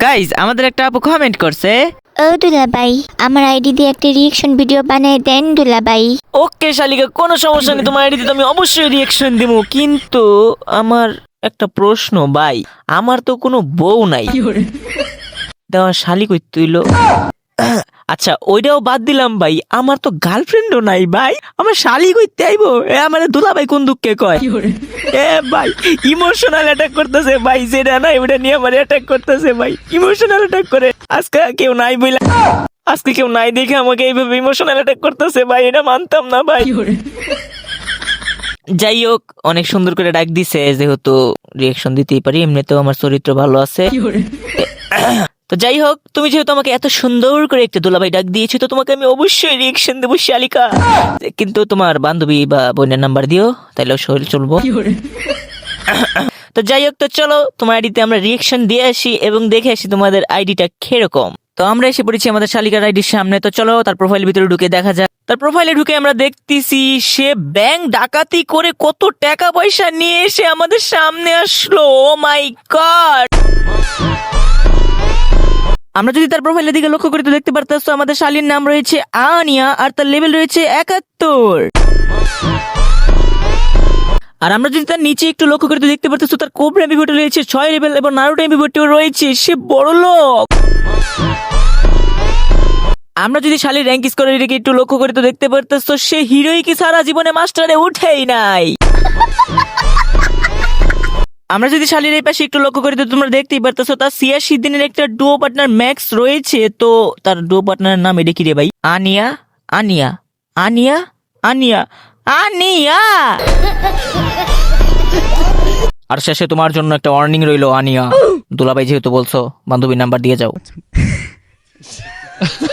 Guys আমাদের একটা আপু কমেন্ট করছে। ও দুলাবাই আমার আইডি দিয়ে একটা রিয়েকশন ভিডিও বানিয়ে দেন দুলাবাই ওকে শালিকা কোনো সমস্যা নেই তোমার আইডিতে আমি অবশ্যই রিয়েকশন দিব। কিন্তু আমার একটা প্রশ্ন ভাই আমার তো কোনো বউ নাই। দেওয়া শালিক কই তুইলো? আচ্ছা ওইটাও বাদ দিলাম ভাই। আমার তো গার্লফ্রেন্ডও নাই ভাই। আমার শালি কইতে আইবো। এ আমার দুলা ভাই কোন দুঃখে কয়? এ ভাই ইমোশনাল অ্যাটাক করতেছে ভাই। যেটা নাই ওটা নিয়ে আমার অ্যাটাক করতেছে ভাই। ইমোশনাল অ্যাটাক করে। আজকে কেউ নাই বইলা। আজকে কেউ নাই দেখে আমাকে এইভাবে ইমোশনাল অ্যাটাক করতেছে ভাই। এটা মানতাম না ভাই। যাই হোক অনেক সুন্দর করে ডাক দিছে। যেহেতু রিয়েকশন দিতেই পারি এমনিতেও আমার চরিত্র ভালো আছে। তো যাই হোক তুমি যেহেতু আমাকে এত সুন্দর করে একটা দুলাভাই ডাক দিয়েছ তো তোমাকে আমি অবশ্যই রিয়েকশন দেবো শালিকা। কিন্তু তোমার বান্ধবী বা বোনের নাম্বার দিও তাইলে শরীর চলবো। তো যাই হোক তো চলো তোমার আইডিতে আমরা রিয়েকশন দিয়ে আসি এবং দেখে আসি তোমাদের আইডিটা কীরকম। তো আমরা এসে পড়েছি আমাদের শালিকার আইডির সামনে তো চলো তার প্রোফাইল ভিতরে ঢুকে দেখা যাক। তার প্রোফাইলে ঢুকে আমরা দেখতেছি সে ব্যাংক ডাকাতি করে কত টাকা পয়সা নিয়ে এসে আমাদের সামনে আসলো। ও মাই গড আমরা যদি তার প্রোফাইলের দিকে লক্ষ্য করি, তো দেখতে পারতেছো আমাদের শালীর নাম রয়েছে আনিয়া আর তার লেভেল রয়েছে একাত্তর। আর আমরা যদি তার নিচে একটু লক্ষ্য করি, তো দেখতে পারতেছো তার কোবরা এমবিভোট রয়েছে, ছয় লেভেল এবং নারুটো এমবিভোটও রয়েছে, সে বড় লোক। আমরা যদি শালীর র্যাঙ্ক স্কোরের দিকে একটু লক্ষ্য করি, তো দেখতে পারতেছো সে হিরোই কি সারা জীবনে মাস্টারে উঠেই নাই। আমরা যদি শালির এই পাশে একটু লক্ষ্য করি, তো তোমরা দেখতেই পারতেছো, তার ছিয়াশি দিনের একটা ডুও পার্টনার ম্যাক্স রয়েছে। তো তার ডুও পার্টনারের নাম এটা কি রে ভাই? আনিয়া? আনিয়া? আনিয়া? আনিয়া? আনিয়া! আর শেষে তোমার জন্য একটা ওয়ার্নিং রইল, আনিয়া। দুলাভাই যেহেতু বলছো, বান্ধবীর নাম্বার দিয়ে যাও।